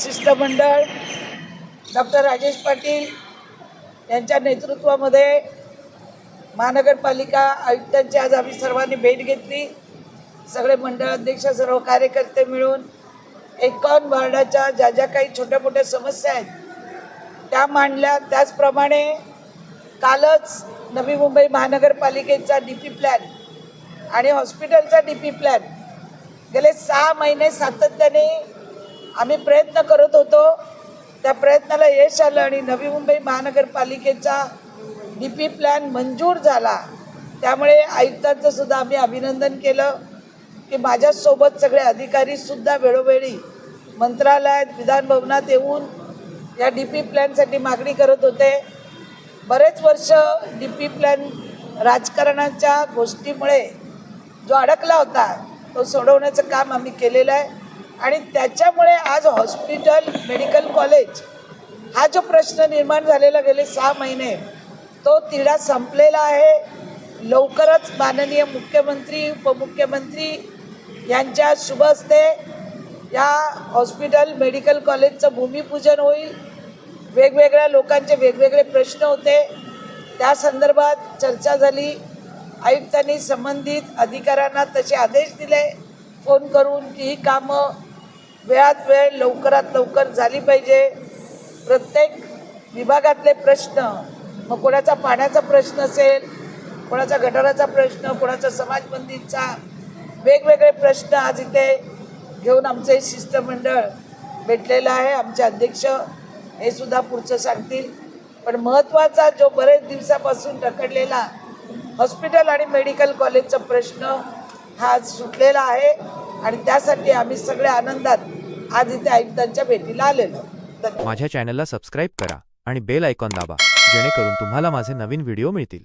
शिष्टमंडळ डॉक्टर राजेश पाटील यांच्या नेतृत्वामध्ये महानगरपालिका आयुक्तांची आज आम्ही सर्वांनी भेट घेतली. सगळे मंडळाध्यक्ष सर्व कार्यकर्ते मिळून एकावन्न वार्डाच्या ज्या ज्या काही छोट्या मोठ्या समस्या आहेत त्या मांडल्या. त्याचप्रमाणे कालच नवी मुंबई महानगरपालिकेचा डी पी प्लॅन आणि हॉस्पिटलचा डी पी प्लॅन गेले सहा महिने सातत्याने आम्ही प्रयत्न करत होतो. त्या प्रयत्नाला यश आलं आणि नवी मुंबई महानगरपालिकेचा डी पी प्लॅन मंजूर झाला. त्यामुळे आयुक्तांचं सुद्धा आम्ही अभिनंदन केलं. की माझ्यासोबत सगळे अधिकारीसुद्धा वेळोवेळी मंत्रालयात विधानभवनात येऊन या डी पी प्लॅनसाठी मागणी करत होते. बरेच वर्ष डी पी प्लॅन राजकारणाच्या गोष्टीमुळे जो अडकला होता तो सोडवण्याचं काम आम्ही केलेलं आहे. आणि त्याच्यामुळे आज हॉस्पिटल मेडिकल कॉलेज हा जो प्रश्न निर्माण झालेला गेले सहा महिने तो तिढा संपलेला आहे. लवकरच माननीय मुख्यमंत्री उपमुख्यमंत्री यांच्या शुभ हस्ते या हॉस्पिटल मेडिकल कॉलेजचं भूमिपूजन होईल. वेगवेगळ्या लोकांचे वेगवेगळे प्रश्न होते. त्या संदर्भात चर्चा झाली. आयुक्तांनी संबंधित अधिकाऱ्यांना तसे आदेश दिले. फोन करून की ही कामं वेळात वेळ लवकरात लवकर झाली पाहिजे. प्रत्येक विभागातले प्रश्न मग कोणाचा पाण्याचा प्रश्न असेल कोणाचा गटाराचा प्रश्न कोणाचा समाजबंदीचा वेगवेगळे प्रश्न आज इथे घेऊन आमचं हे शिष्टमंडळ भेटलेलं आहे. आमचे अध्यक्ष हे सुद्धा पुढचं सांगतील. पण महत्त्वाचा जो बरेच दिवसापासून रखडलेला हॉस्पिटल आणि मेडिकल कॉलेजचा प्रश्न हा आज सुटलेला आहे. आणि त्यासाठी आम्ही सगळे आनंदात आज इथे आयुक्तांच्या भेटीला आलेलो. तर माझ्या चॅनलला सबस्क्राईब करा आणि बेल आयकॉन दाबा जेणेकरून तुम्हाला माझे नवीन व्हिडिओ मिळतील.